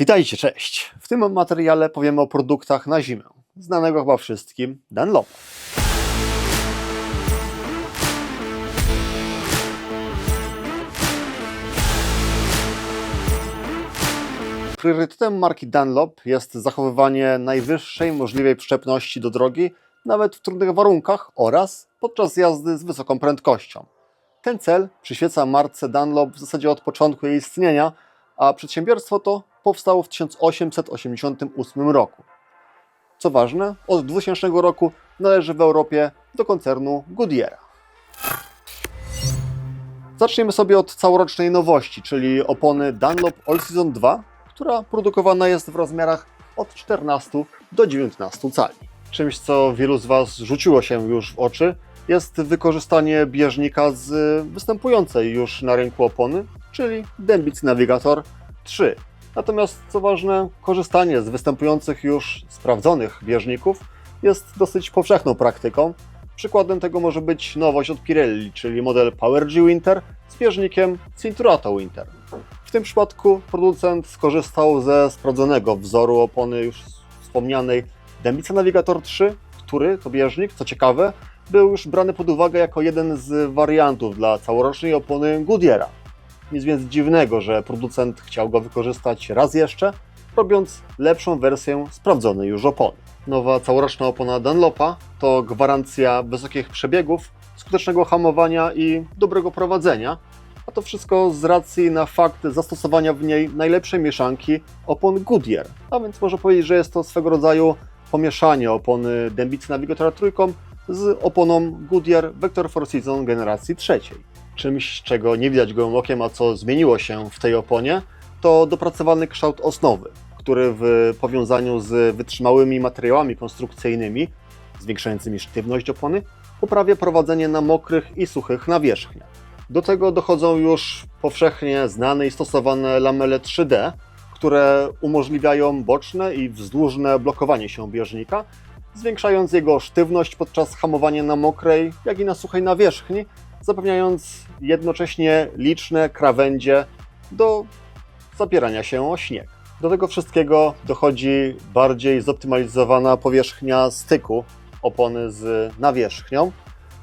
Witajcie, cześć! W tym materiale powiemy o produktach na zimę, znanego chyba wszystkim Dunlop. Priorytetem marki Dunlop jest zachowywanie najwyższej możliwej przyczepności do drogi, nawet w trudnych warunkach oraz podczas jazdy z wysoką prędkością. Ten cel przyświeca marce Dunlop w zasadzie od początku jej istnienia, a przedsiębiorstwo to powstało w 1888 roku. Co ważne, od 2000 roku należy w Europie do koncernu Goodyeara. Zaczniemy sobie od całorocznej nowości, czyli opony Dunlop All Season 2, która produkowana jest w rozmiarach od 14 do 19 cali. Czymś, co wielu z Was rzuciło się już w oczy, jest wykorzystanie bieżnika z występującej już na rynku opony, czyli Dembitz Navigator 3. Natomiast co ważne, korzystanie z występujących już sprawdzonych bieżników jest dosyć powszechną praktyką. Przykładem tego może być nowość od Pirelli, czyli model Power G Winter z bieżnikiem Cinturato Winter. W tym przypadku producent skorzystał ze sprawdzonego wzoru opony już wspomnianej Dembitsa Navigator 3, który to bieżnik, co ciekawe, był już brany pod uwagę jako jeden z wariantów dla całorocznej opony Goodyeara. Nic więc dziwnego, że producent chciał go wykorzystać raz jeszcze, robiąc lepszą wersję sprawdzonej już opony. Nowa całoroczna opona Dunlopa to gwarancja wysokich przebiegów, skutecznego hamowania i dobrego prowadzenia, a to wszystko z racji na fakt zastosowania w niej najlepszej mieszanki opon Goodyear. A więc można powiedzieć, że jest to swego rodzaju pomieszanie opony Dembitz Navigatora trójką z oponą Goodyear Vector 4 Season generacji trzeciej. Czymś, czego nie widać gołym okiem, a co zmieniło się w tej oponie, to dopracowany kształt osnowy, który w powiązaniu z wytrzymałymi materiałami konstrukcyjnymi, zwiększającymi sztywność opony, poprawia prowadzenie na mokrych i suchych nawierzchniach. Do tego dochodzą już powszechnie znane i stosowane lamele 3D, które umożliwiają boczne i wzdłużne blokowanie się bieżnika, zwiększając jego sztywność podczas hamowania na mokrej, jak i na suchej nawierzchni, zapewniając jednocześnie liczne krawędzie do zapierania się o śnieg. Do tego wszystkiego dochodzi bardziej zoptymalizowana powierzchnia styku opony z nawierzchnią,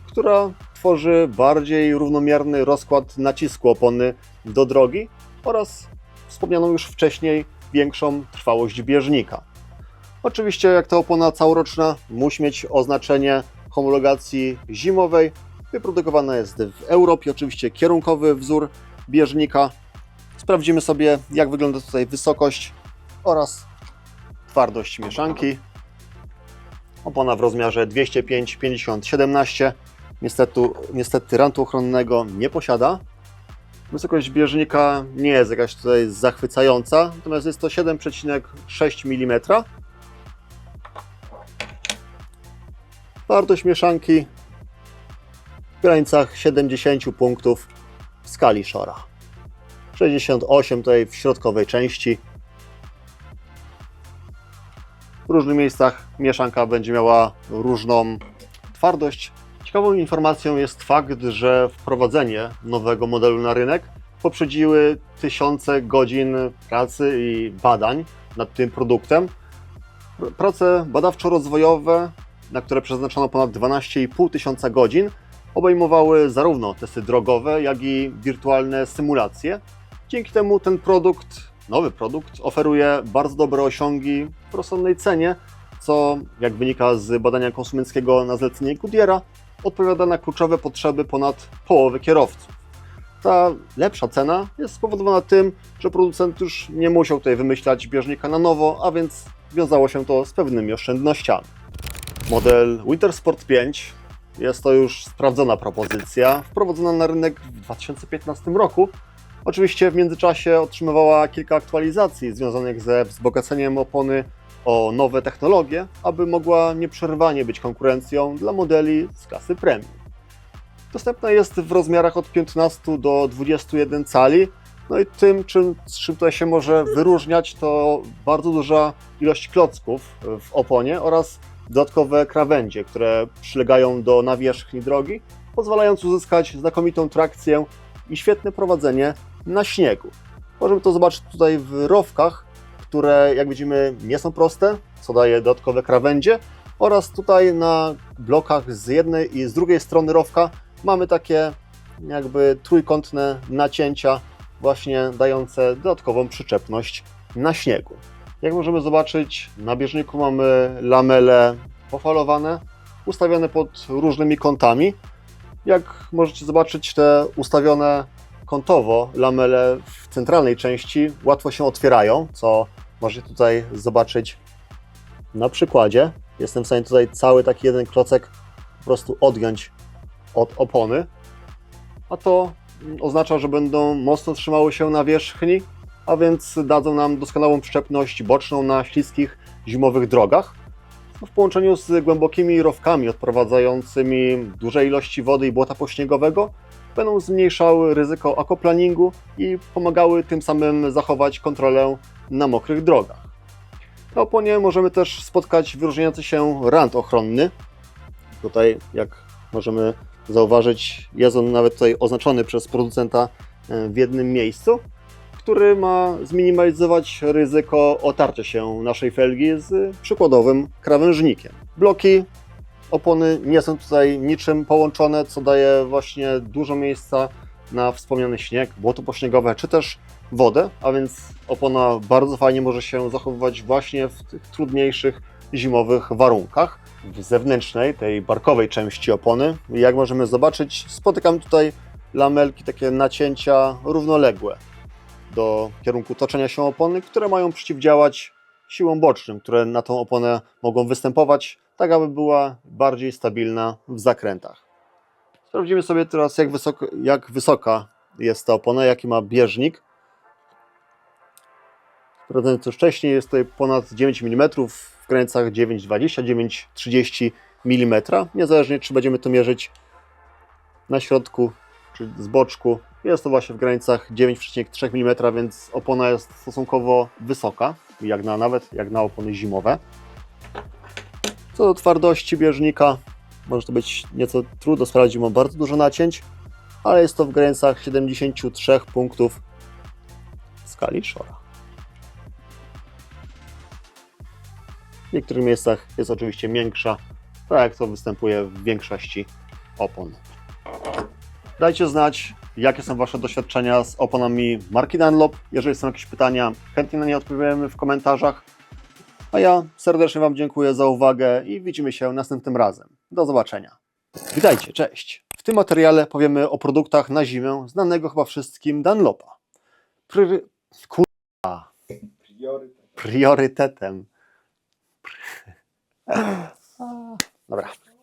która tworzy bardziej równomierny rozkład nacisku opony do drogi oraz wspomnianą już wcześniej większą trwałość bieżnika. Oczywiście, jak ta opona całoroczna, musi mieć oznaczenie homologacji zimowej. Wyprodukowana jest w Europie, oczywiście kierunkowy wzór bieżnika. Sprawdzimy sobie, jak wygląda tutaj wysokość oraz twardość mieszanki. Opona w rozmiarze 205 50 17. Niestety, niestety rantu ochronnego nie posiada. Wysokość bieżnika nie jest jakaś tutaj zachwycająca, natomiast jest to 7,6 mm. Wartość mieszanki w granicach 70 punktów w skali Shora. 68 tutaj w środkowej części. W różnych miejscach mieszanka będzie miała różną twardość. Ciekawą informacją jest fakt, że wprowadzenie nowego modelu na rynek poprzedziły tysiące godzin pracy i badań nad tym produktem. Prace badawczo-rozwojowe, na które przeznaczono ponad 12,5 tysiąca godzin, obejmowały zarówno testy drogowe, jak i wirtualne symulacje. Dzięki temu ten produkt, nowy produkt, oferuje bardzo dobre osiągi w rozsądnej cenie, co, jak wynika z badania konsumenckiego na zlecenie Goodyeara, odpowiada na kluczowe potrzeby ponad połowy kierowców. Ta lepsza cena jest spowodowana tym, że producent już nie musiał tutaj wymyślać bieżnika na nowo, a więc wiązało się to z pewnymi oszczędnościami. Model Winter Sport 5 jest to już sprawdzona propozycja, wprowadzona na rynek w 2015 roku. Oczywiście w międzyczasie otrzymywała kilka aktualizacji związanych ze wzbogaceniem opony o nowe technologie, aby mogła nieprzerwanie być konkurencją dla modeli z klasy premium. Dostępna jest w rozmiarach od 15 do 21 cali. No i tym, czym, z czym się może wyróżniać, to bardzo duża ilość klocków w oponie oraz dodatkowe krawędzie, które przylegają do nawierzchni drogi, pozwalając uzyskać znakomitą trakcję i świetne prowadzenie na śniegu. Możemy to zobaczyć tutaj w rowkach, które jak widzimy nie są proste, co daje dodatkowe krawędzie oraz tutaj na blokach z jednej i z drugiej strony rowka mamy takie jakby trójkątne nacięcia właśnie dające dodatkową przyczepność na śniegu. Jak możemy zobaczyć, na bieżniku mamy lamele pofalowane, ustawione pod różnymi kątami. Jak możecie zobaczyć, te ustawione kątowo lamele w centralnej części łatwo się otwierają, co możecie tutaj zobaczyć na przykładzie. Jestem w stanie tutaj cały taki jeden klocek po prostu odgiąć od opony, a to oznacza, że będą mocno trzymały się na wierzchni, a więc dadzą nam doskonałą przyczepność boczną na śliskich zimowych drogach. W połączeniu z głębokimi rowkami odprowadzającymi duże ilości wody i błota pośniegowego będą zmniejszały ryzyko aquaplaningu i pomagały tym samym zachować kontrolę na mokrych drogach. Na oponie możemy też spotkać wyróżniający się rand ochronny. Tutaj, jak możemy zauważyć, jest on nawet tutaj oznaczony przez producenta e, w jednym miejscu, który ma zminimalizować ryzyko otarcia się naszej felgi z przykładowym krawężnikiem. Bloki opony nie są tutaj niczym połączone, co daje właśnie dużo miejsca na wspomniany śnieg, błoto pośniegowe, czy też wodę, a więc opona bardzo fajnie może się zachowywać właśnie w tych trudniejszych zimowych warunkach. W zewnętrznej, tej barkowej części opony, jak możemy zobaczyć, spotykamy tutaj lamelki, takie nacięcia równoległe do kierunku toczenia się opony, które mają przeciwdziałać siłom bocznym, które na tą oponę mogą występować, tak aby była bardziej stabilna w zakrętach. Sprawdzimy sobie teraz, jak, wysoko, jak wysoka jest ta opona, jaki ma bieżnik. Sprawdzając to wcześniej, jest tutaj ponad 9 mm, w granicach 9,20-9,30 mm. Niezależnie, czy będziemy to mierzyć na środku, czy z boczku. Jest to właśnie w granicach 9,3 mm, więc opona jest stosunkowo wysoka, jak na, nawet jak na opony zimowe. Co do twardości bieżnika, może to być nieco trudno sprawdzić, ma bardzo dużo nacięć, ale jest to w granicach 73 punktów w skali Shora. W niektórych miejscach jest oczywiście miększa, tak jak to występuje w większości opon. Dajcie znać, jakie są Wasze doświadczenia z oponami marki Dunlop. Jeżeli są jakieś pytania, chętnie na nie odpowiemy w komentarzach. A ja serdecznie Wam dziękuję za uwagę i widzimy się następnym razem. Do zobaczenia. Witajcie, cześć. W tym materiale powiemy o produktach na zimę znanego chyba wszystkim Dunlopa. Pry... Kurwa. Priorytetem. Dobra.